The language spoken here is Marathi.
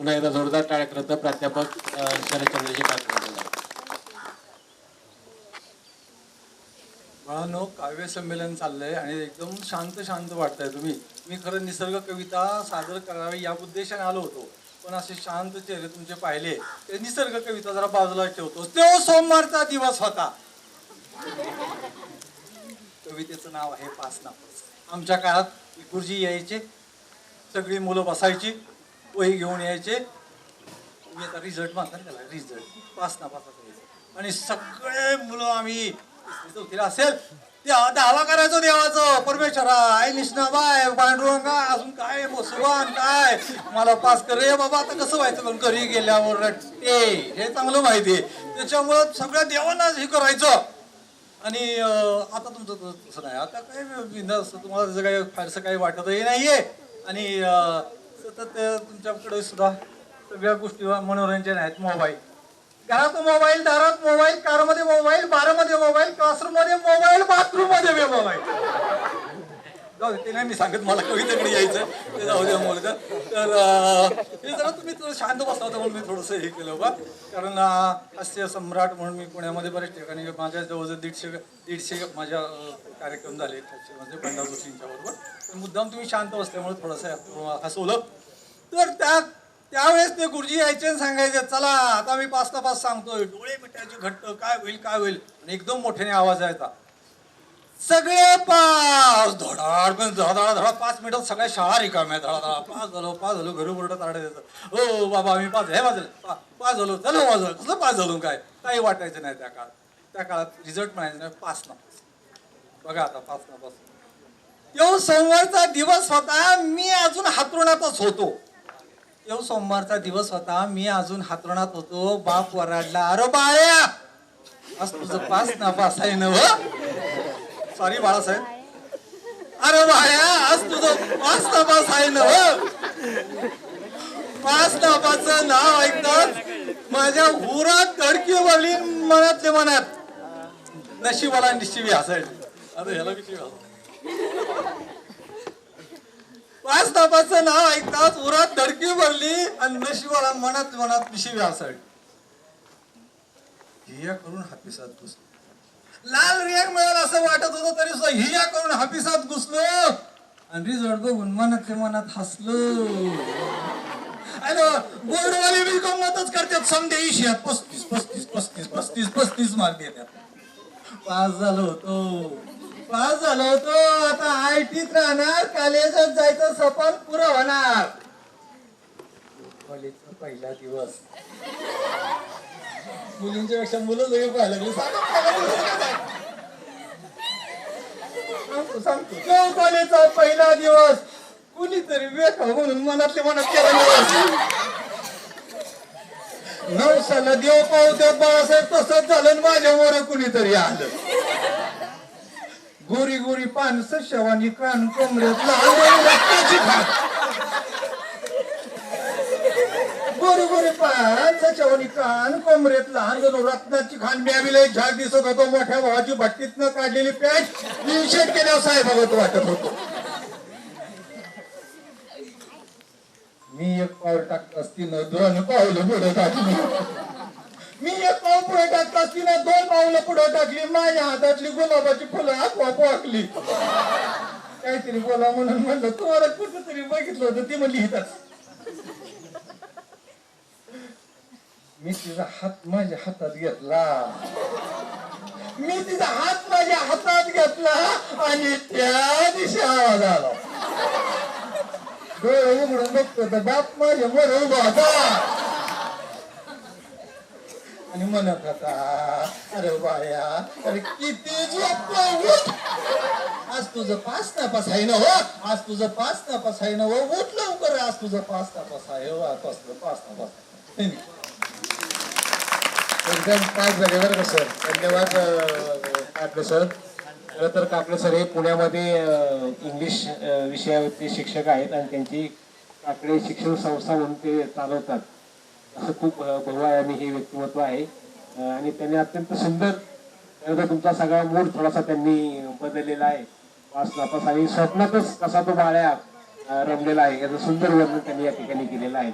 खरं तर प्राध्यापक शरदचंद्रजी काकडे बाळांनो काव्य संमेलन चाललंय आणि एकदम शांत शांत वाटतंय तुम्ही. मी खरं निसर्ग कविता सादर करावी या उद्देशाने आलो होतो पण असे शांत चेहरे तुमचे पाहिले ते निसर्ग कविता जरा बाजूला ठेवतो. तो सोमवारचा दिवस होता. कवितेचं नाव आहे पाच नापास आमच्या काळात गुरुजी यायचे सगळी मुलं बसायची वही घेऊन यायचे. तुम्ही आता रिझल्ट म्हणतात त्याला रिझल्ट पाच ना result. आणि सगळे मुलं आम्ही चौथीला असेल. ते दावा करायचो देवाचं. परमेश्वरा आई निष्णाबाय पांडुरंगा अजून काय? मोसवान काय? मला पास कर. रे बाबा आता कसं व्हायचं पण घरी गेल्यावर रट्टे हे चांगलं माहिती आहे. त्याच्यामुळं सगळ्या देवांनाच हे करायचं. आणि आता तुमचं तसं नाही. आता काय बिनधास्त तुम्हाला त्याचं काही फारसं काही वाटतही आहे आणि सतत तुमच्याकडे सुद्धा सगळ्या गोष्टी मनोरंजन आहेत मोबाईल. घरात मोबाईल दारात मोबाईल कारमध्ये मोबाईल बारामध्ये मोबाईल क्लासरूममध्ये मोबाईल बाथरूम जाऊ दे, ते नाही मी सांगत मला कवितेकडे यायचं ते जाऊ द्या मुलगा. तर हे जरा तुम्ही थोडं शांत बसला होता म्हणून मी थोडंसं हे केलं बा. कारण हास्य सम्राट म्हणून मी पुण्यामध्ये बरेच ठिकाणी माझ्या जवळजवळ दीडशे दीडशे माझ्या कार्यक्रम झाले म्हणजे बंडा जोशींच्या बरोबर. तर मुद्दाम तुम्ही शांत बसल्यामुळे थोडंसं हसवलं. तर त्या त्यावेळेस ते गुरुजी यायचे आणि सांगायचे चला आता मी पाच ना पाच सांगतोय. डोळे मिटायचे घट्ट काय होईल काय होईल? आणि एकदम मोठ्याने आवाज यायचा. सगळे पास. धडाड पण धडा धडा पाच मिनिटात सगळ्या शाळा रिकाम्या धडा धडा. पास झालो पास झालो. घरी बोलत तारडा देतं हो बाबा मी पाच हे वाजले. पास पाच झालो. चलो वाजलं. कसलं पास झालो काय? काही वाटायचं नाही त्या काळात. त्या काळात रिझल्ट म्हणायचं नाही. पाच ना बघा आता पाच ना पास. येऊ सोमवारचा दिवस होता. मी अजून हातरुणातच होतो. येऊ सोमवारचा दिवस होता. मी अजून हातरुणात होतो. बाप वराडला. अरे बाया आज तुझं पाच नापास आहे ना व सॉरी बाळासाहेब. अरे भाया आज तुझं पाच तपास आहे ना हो? पाच नापाचं नाव ऐकतात माझ्या हुरात तडकी वळली मनातले मनात नशिबाला निशिबी हसायची अरे ह्याला किती पाच तापाचं नाव ऐकताच उरात धडकी भरली आणि नशिबाला मनात मनात पिशी व्यासाळी हिया करून हापिसात घुसलो लाल रियाक मिळाला असं वाटत होतं तरी सुद्धा हिया करून हापिसात घुसलो. आणि रिझल्ट बघून ते मनात हसलो. अरे बोर्डवाले बी गंमतच करतात समजे इशियात पस्तीस पस्तीस पस्तीस पस्तीस पस्तीस मार्क देतात. पास झालो होतो. पास झालो होतो. आता आय टीत राहणार कॉलेजात जायचं सपन पुरं होणार. कॉलेजचा पहिला दिवस. मुलींच्या पेक्षा मुलं लय पाहायला लागली. सांगा सांगतो सांगतो. कॉलेजचा पहिला दिवस. कुणीतरी वेखा म्हणून मनातले मनात केला नऊ देव पावत्यात बाळासाहेब तसंच झालं माझ्यावर कुणीतरी आलं. गोरी गोरी पान सशवानी कान कोंबऱ्यात लहान रक्ताची खात गोरी गोरी पान कान कोंबड्यात लहान जणू रत्नाची खान मिळावी झाड दिसत होतो. मोठ्या भावाची भट्टीतनं काढलेली पॅच निषेध केल्यावर साहेबाबत वाटत होतो. मी एक पाऊल टाकत असतीनं दोन पावलं पुढे टाकली. मी एक पाऊल पुढे टाकत असतीनं दोन पाऊलं पुढे टाकली. माझ्या हातातली गुलाबाची फुलं आपोआप वाकली. काहीतरी बोला म्हणून म्हणलं तुम्हाला कुठं तरी बघितलं होतं ती म्हणली हिथंच मी तिचा हात माझ्या हातात घेतला मी तिचा हात माझ्या हातात घेतला आणि त्या दिशा आवाज आला डोळे उघडून बघतो तर बाप माझ्या वर उभा होता आणि म्हणत होता अरे बाया अरे किती झोपतो आज तुझं पाच नापास आहे ना हो आज तुझं पाच नापास आहे ना हो उठ लवकर आज तुझं पाच नापास आहे हो आज तुझं पाच नापास एकदम पाच झाले बरं का सर? धन्यवाद अं, सर. खरं तर काकडे सर हे पुण्यामध्ये इंग्लिश विषयावरती शिक्षक आहेत आणि त्यांची काकडे शिक्षण संस्था म्हणून ते चालवतात. असं खूप अं, आणि हे व्यक्तिमत्व आहे. आणि त्यांनी अत्यंत सुंदर खरं तुमचा सगळा मूड थोडासा त्यांनी बदललेला आहे. वास नापास आणि स्वप्नातच कसा तो बाळ्या रमलेला आहे. याचं सुंदर वर्णन त्यांनी या ठिकाणी केलेलं आहे.